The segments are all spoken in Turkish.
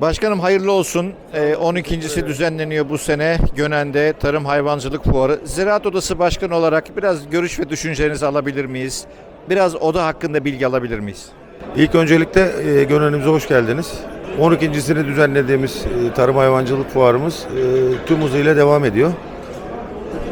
Başkanım hayırlı olsun. Ee, e, 12.si düzenleniyor bu sene Gönen'de Tarım Hayvancılık Fuarı. Ziraat Odası Başkanı olarak biraz görüş ve düşüncelerinizi alabilir miyiz? Biraz oda hakkında bilgi alabilir miyiz? İlk öncelikle e, Gönen'imize hoş geldiniz. 12.sini düzenlediğimiz e, Tarım Hayvancılık Fuarımız e, tüm hızıyla devam ediyor.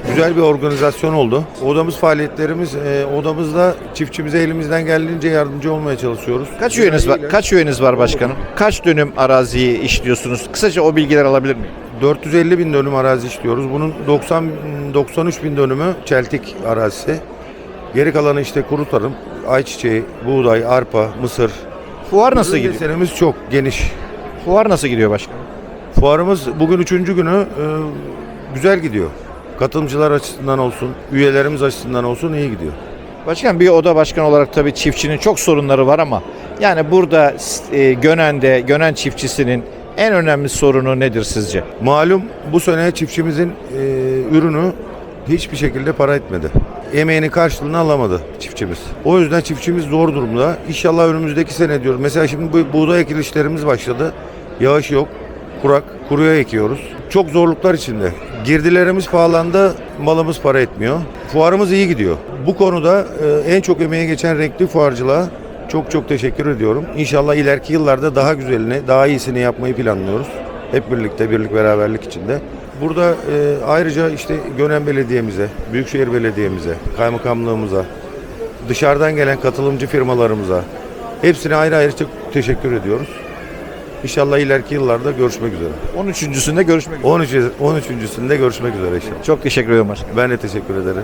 Güzel bir organizasyon oldu. Odamız faaliyetlerimiz, e, odamızda çiftçimize elimizden geldiğince yardımcı olmaya çalışıyoruz. Kaç üyeniz var? Kaç üyeniz var başkanım? Kaç dönüm araziyi işliyorsunuz? Kısaca o bilgiler alabilir miyim? 450 bin dönüm arazi işliyoruz. Bunun 90 93 bin dönümü çeltik arazisi. Geri kalanı işte kuru tarım, ayçiçeği, buğday, arpa, mısır. Fuar nasıl Ürün gidiyor? desenimiz çok geniş. Fuar nasıl gidiyor başkanım? Fuarımız bugün üçüncü günü e, güzel gidiyor. Katılımcılar açısından olsun, üyelerimiz açısından olsun iyi gidiyor. Başkan bir oda başkanı olarak tabii çiftçinin çok sorunları var ama yani burada e, Gönen'de Gönen çiftçisinin en önemli sorunu nedir sizce? Malum bu sene çiftçimizin e, ürünü hiçbir şekilde para etmedi. Emeğinin karşılığını alamadı çiftçimiz. O yüzden çiftçimiz zor durumda. İnşallah önümüzdeki sene diyoruz. Mesela şimdi bu buğday ekilişlerimiz başladı. Yağış yok. Kurak. Kuruya ekiyoruz. Çok zorluklar içinde. Girdilerimiz pahalandı. Malımız para etmiyor. Fuarımız iyi gidiyor. Bu konuda e, en çok emeğe geçen renkli fuarcılığa çok çok teşekkür ediyorum. İnşallah ileriki yıllarda daha güzelini, daha iyisini yapmayı planlıyoruz. Hep birlikte, birlik beraberlik içinde. Burada e, ayrıca işte Gönen Belediye'mize, Büyükşehir Belediye'mize, kaymakamlığımıza, dışarıdan gelen katılımcı firmalarımıza hepsine ayrı ayrı çok teşekkür ediyoruz. İnşallah ileriki yıllarda görüşmek üzere. 13.sünde görüşmek üzere. 13. 13.sünde görüşmek üzere inşallah. Çok teşekkür ederim başkanım. Ben de teşekkür ederim.